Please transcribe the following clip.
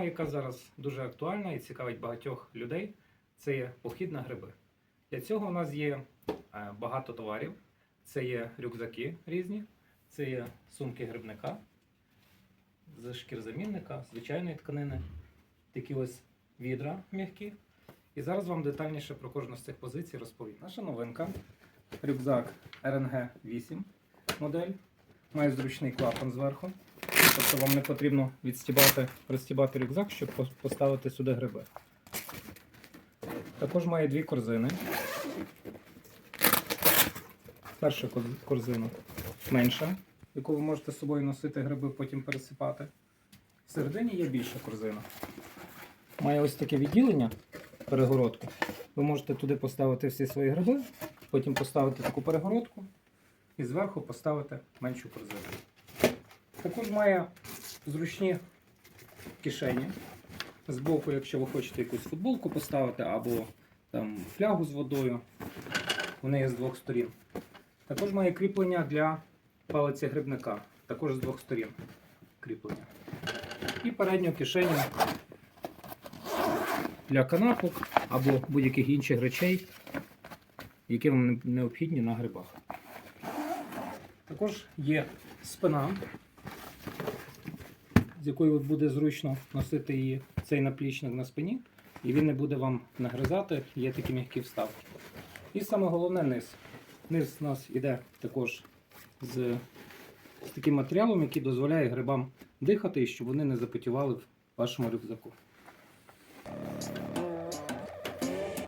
Тема, яка зараз дуже актуальна і цікавить багатьох людей, це є похід на гриби. Для цього у нас є е, багато товарів. Це є рюкзаки різні, це є сумки грибника з шкірзамінника, звичайної тканини, такі ось відра м'які. І зараз вам детальніше про кожну з цих позицій розповім. Наша новинка рюкзак RNG 8 модель. Має зручний клапан зверху. Тобто вам не потрібно відстібати, розстібати рюкзак, щоб поставити сюди гриби. Також має дві корзини. Перша кор- корзина менша, яку ви можете з собою носити гриби, потім пересипати. Всередині є більша корзина. Має ось таке відділення, перегородку. Ви можете туди поставити всі свої гриби, потім поставити таку перегородку і зверху поставити меншу корзину. Також має зручні кишені. Збоку, якщо ви хочете якусь футболку поставити або там флягу з водою, вони є з двох сторін. Також має кріплення для палиці грибника, також з двох сторін кріплення. І передню кишеню для канапок або будь-яких інших речей, які вам необхідні на грибах. Також є спина, з якою буде зручно носити її цей наплічник на спині, і він не буде вам нагризати, є такі м'які вставки. І саме головне низ. Низ у нас іде також з, з таким матеріалом, який дозволяє грибам дихати щоб вони не запотівали в вашому рюкзаку.